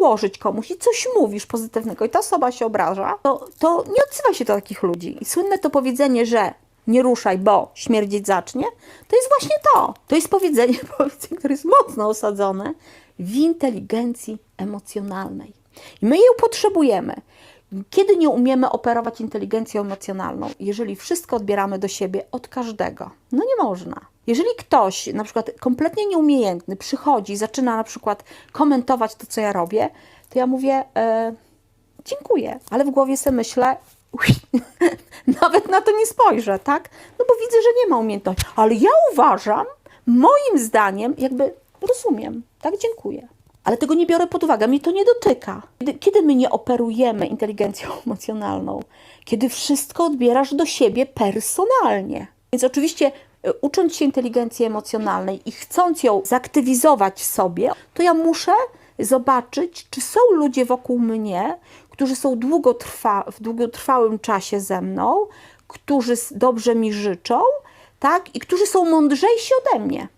dołożyć komuś i coś mówisz pozytywnego i ta osoba się obraża, to, to nie odzywaj się do takich ludzi. I słynne to powiedzenie, że nie ruszaj, bo śmierdzieć zacznie, to jest właśnie to. To jest powiedzenie, powiedzenie które jest mocno osadzone w inteligencji emocjonalnej. I my jej potrzebujemy. Kiedy nie umiemy operować inteligencją emocjonalną, jeżeli wszystko odbieramy do siebie od każdego, no nie można. Jeżeli ktoś, na przykład kompletnie nieumiejętny, przychodzi zaczyna na przykład komentować to, co ja robię, to ja mówię, e, dziękuję, ale w głowie sobie myślę, "Ui, nawet na to nie spojrzę, tak? No bo widzę, że nie ma umiejętności. Ale ja uważam, moim zdaniem, jakby rozumiem, tak, dziękuję. Ale tego nie biorę pod uwagę, mnie to nie dotyka. Kiedy, kiedy my nie operujemy inteligencją emocjonalną? Kiedy wszystko odbierasz do siebie personalnie. Więc oczywiście ucząc się inteligencji emocjonalnej i chcąc ją zaktywizować w sobie, to ja muszę zobaczyć, czy są ludzie wokół mnie, którzy są długotrwa, w długotrwałym czasie ze mną, którzy dobrze mi życzą, tak? I którzy są mądrzejsi ode mnie.